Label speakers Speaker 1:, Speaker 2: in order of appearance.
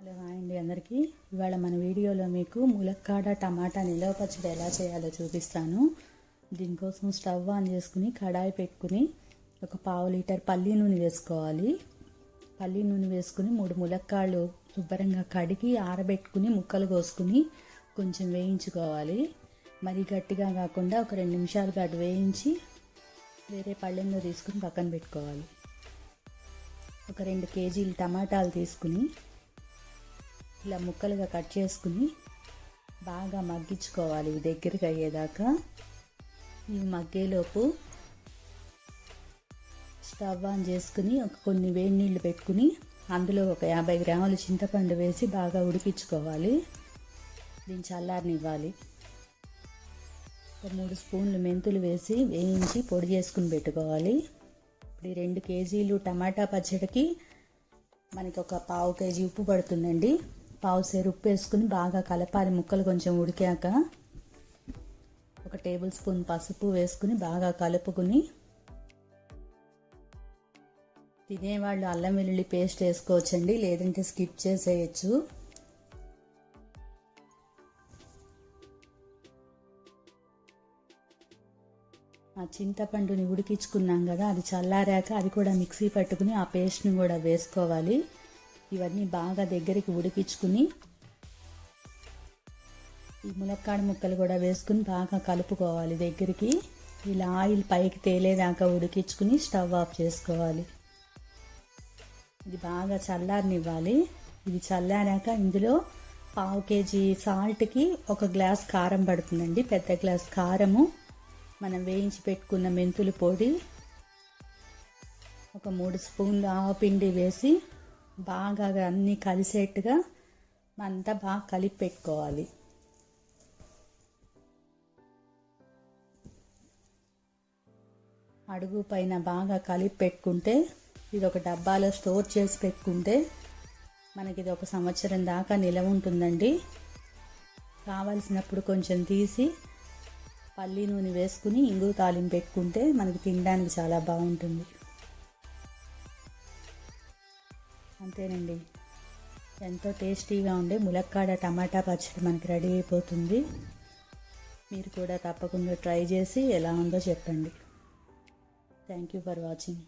Speaker 1: Hello అండి అందరికీ. ఇవాళ మన వీడియోలో మీకు ములక్కాడ టమాటా నిలవ పచ్చడి ఎలా చేయాలో చూపిస్తాను. దీనికోసం స్టవ్ ఆన్ చేసుకుని కడాయి పెట్టుకుని ఒక పావు లీటర్ పల్లి నూనె వేసుకోవాలి. పల్లి నూనె వేసుకుని మూడు ములక్కాళ్ళు శుభ్రంగా కడిగి ఆరబెట్టుకుని ముక్కలు కోసుకుని కొంచెం వేయించుకోవాలి. మరీ గట్టిగా కాకుండా ఒక రెండు నిమిషాలు పాటు వేయించి వేరే పళ్ళెంలో తీసుకుని పక్కన పెట్టుకోవాలి. ఒక రెండు కేజీలు టమాటాలు తీసుకుని ఇలా ముక్కలుగా కట్ చేసుకుని బాగా మగ్గించుకోవాలి. ఇవి దగ్గరికి అయ్యేదాకా ఇవి మగ్గేలోపు స్టవ్ ఆన్ చేసుకుని ఒక కొన్ని వేడి నీళ్ళు పెట్టుకుని అందులో ఒక యాభై గ్రాముల చింతపండు వేసి బాగా ఉడికించుకోవాలి. దీన్ని చల్లారనివ్వాలి. ఒక మూడు స్పూన్లు మెంతులు వేసి వేయించి పొడి చేసుకుని పెట్టుకోవాలి. ఇప్పుడు ఈ రెండు కేజీలు టమాటా పచ్చడికి మనకి ఒక పావు కేజీ ఉప్పు పడుతుందండి. పావుసేరు ఉప్పు వేసుకుని బాగా కలపాలి. ముక్కలు కొంచెం ఉడికాక ఒక టేబుల్ స్పూన్ పసుపు వేసుకుని బాగా కలుపుకుని తినేవాళ్ళు అల్లం వెల్లుల్లి పేస్ట్ వేసుకోవచ్చండి. లేదంటే స్కిప్ చేసేయచ్చు. ఆ చింతపండుని ఉడికించుకున్నాం కదా అది చల్లారాక అది కూడా మిక్సీ పట్టుకుని ఆ పేస్ట్ని కూడా వేసుకోవాలి. ఇవన్నీ బాగా దగ్గరికి ఉడికించుకుని ఈ ములక్కాడ ముక్కలు కూడా వేసుకుని బాగా కలుపుకోవాలి దగ్గరికి. ఇలా ఆయిల్ పైకి తేలేదాకా ఉడికించుకుని స్టవ్ ఆఫ్ చేసుకోవాలి. ఇది బాగా చల్లారనివ్వాలి. ఇది చల్లారాక ఇందులో పావు కేజీ సాల్ట్కి ఒక గ్లాస్ కారం పడుతుందండి. పెద్ద గ్లాస్ కారము. మనం వేయించి పెట్టుకున్న మెంతులు పొడి. ఒక మూడు స్పూన్లు ఆవపిండి వేసి బాగా అన్నీ కలిసేట్టుగా అంతా బాగా కలిపి పెట్టుకోవాలి. అడుగు పైన బాగా కలిపి పెట్టుకుంటే ఇది ఒక డబ్బాలో స్టోర్ చేసి పెట్టుకుంటే మనకి ఇది ఒక సంవత్సరం దాకా నిలవ ఉంటుందండి. కావలసినప్పుడు కొంచెం తీసి పల్లి నూనె వేసుకుని ఇంగు తాలింపు పెట్టుకుంటే మనకి తినడానికి చాలా బాగుంటుంది. అంతేనండి. ఎంతో టేస్టీగా ఉండే ములక్కాడ టమాటా పచ్చడి మనకి రెడీ అయిపోతుంది. మీరు కూడా తప్పకుండా ట్రై చేసి ఎలా ఉందో చెప్పండి. Thank you for watching.